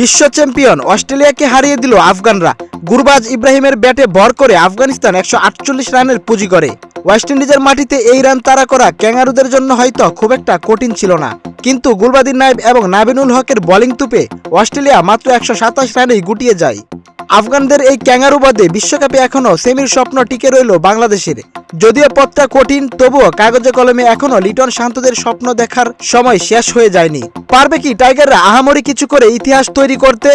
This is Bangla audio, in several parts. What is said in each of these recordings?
বিশ্ব চ্যাম্পিয়ন অস্ট্রেলিয়াকে হারিয়ে দিল আফগানরা। গুরবাজ ইব্রাহিমের ব্যাটে ভর করে আফগানিস্তান একশো আটচল্লিশ রানের পুঁজি করে ওয়েস্ট ইন্ডিজের মাটিতে এই রান তারা করা ক্যাঙ্গারুদের জন্য হয়তো খুব একটা কঠিন ছিল না। কিন্তু গুলবাদিন নাইব এবং নাবিনুল হকের বোলিং তুপে অস্ট্রেলিয়া মাত্র একশো সাতাশ রানেই গুটিয়ে যায়। আফগানদের এই ক্যাঙ্গারু বাদে বিশ্বকাপে এখনও সেমির স্বপ্ন টিকে রইল বাংলাদেশের। যদিও পথটা কঠিন, তবুও কাগজে কলমে এখনও লিটন শান্তদের স্বপ্ন দেখার সময় শেষ হয়ে যায়নি। পারবে কি টাইগাররা আহামরি কিছু করে ইতিহাস তৈরি করতে?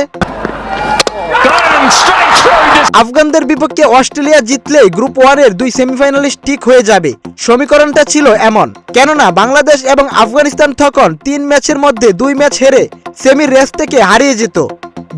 আফগানদের বিপক্ষে অস্ট্রেলিয়া জিতলেই গ্রুপ ওয়ানের দুই সেমিফাইনালিস্ট ঠিক হয়ে যাবে। সমীকরণটা ছিল এমন। কেননা বাংলাদেশ এবং আফগানিস্তান তখন তিন ম্যাচের মধ্যে দুই ম্যাচ হেরে সেমির রেস থেকে হারিয়ে যেত।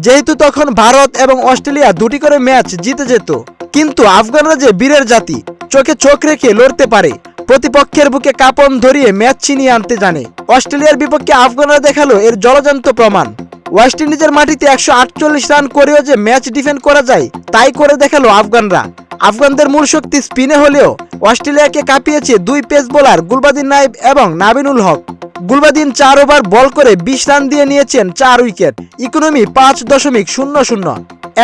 যেহেতু তখন ভারত এবং অস্ট্রেলিয়া দুটি করে ম্যাচ জিতে যেত, কিন্তু আফগানরা যে বীরের জাতি, চোখে চোখ রেখে লড়তে পারে, প্রতিপক্ষের বুকে কাপন ধরিয়ে ম্যাচ ছিনিয়ে আনতে জানে। অস্ট্রেলিয়ার বিপক্ষে আফগানরা দেখাল এর জলজান্ত প্রমাণ। ওয়েস্ট ইন্ডিজের মাটিতে একশো আটচল্লিশ রান করেও যে ম্যাচ ডিফেন্ড করা যায়, তাই করে দেখাল আফগানরা। আফগানদের মূল শক্তি স্পিনে হলেও অস্ট্রেলিয়াকে কাঁপিয়েছে দুই পেস বোলার গুলবাদিন নাইব এবং নাবিনুল হক। গুলবাদিন চার ওভার বল করে বিশ রান দিয়ে নিয়েছেন চার উইকেট, ইকোনমি পাঁচ দশমিক শূন্য শূন্য।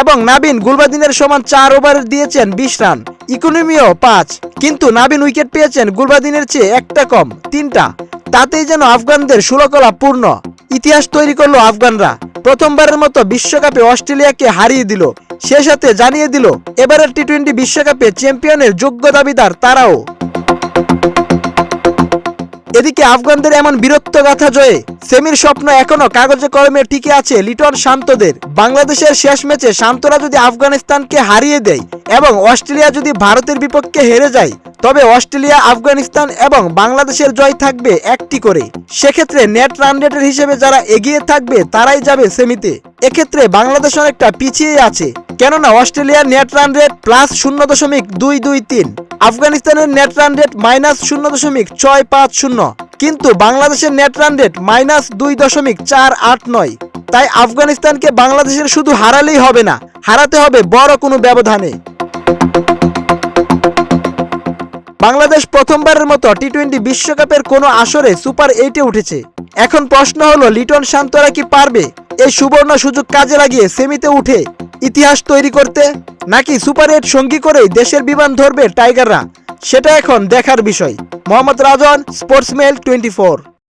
এবং নাবিন গুলবাদিনের সমান চার ওভার দিয়েছেন বিশ রান, ইকোনমিও পাঁচ। কিন্তু নাবিন উইকেট পেয়েছেন গুলবাদিনের চেয়ে একটা কম, তিনটা। তাতেই যেন আফগানদের সুলকলা পূর্ণ। ইতিহাস তৈরি করল আফগানরা। প্রথমবারের মতো বিশ্বকাপে অস্ট্রেলিয়াকে হারিয়ে দিল। সে সাথে জানিয়ে দিল, এবারের টি টোয়েন্টি বিশ্বকাপে চ্যাম্পিয়নের যোগ্য দাবিদার তারাও। এদিকে আফগানদের এমন বীরত্ব গাথা জয়ে সেমির স্বপ্ন এখনও কাগজে কলমে টিকে আছে লিটন শান্তদের। বাংলাদেশের শেষ ম্যাচে শান্তরা যদি আফগানিস্তানকে হারিয়ে দেয় এবং অস্ট্রেলিয়া যদি ভারতের বিপক্ষে হেরে যায় তবে অস্ট্রেলিয়া, আফগানিস্তান এবং বাংলাদেশের জয় থাকবে একটি করে। সেক্ষেত্রে নেট রান রেটের হিসেবে যারা এগিয়ে থাকবে, তারাই যাবে সেমিতে। এক্ষেত্রে বাংলাদেশ অনেকটা পিছিয়ে আছে, কেননা অস্ট্রেলিয়ার নেট রান রেট প্লাস শূন্য দশমিক দুই দুই তিন। আফগানিস্তানের নেট রান রেট মাইনাস শূন্য দশমিক ছয় পাঁচ শূন্য। কিন্তু বাংলাদেশের নেট রান রেট মাইনাস দুই দশমিক চার আট নয়। তাই আফগানিস্তানকে বাংলাদেশের শুধু হারালেই হবে না, হারাতে হবে বড় কোনো ব্যবধানে। বাংলাদেশ প্রথমবারের মতো টি টোয়েন্টি বিশ্বকাপের কোনো আসরে সুপার এইটে উঠেছে। এখন প্রশ্ন হলো, লিটন শান্তরা কি পারবে? এই সুবর্ণ সুযোগ কাজে লাগিয়ে সেমিতে উঠে ইতিহাস তৈরি করতে? নাকি সুপার এইট সঙ্গী করেই দেশের বিমান ধরবে টাইগাররা সেটা এখন দেখার বিষয়। Mohammad Rajan sportsmail twenty four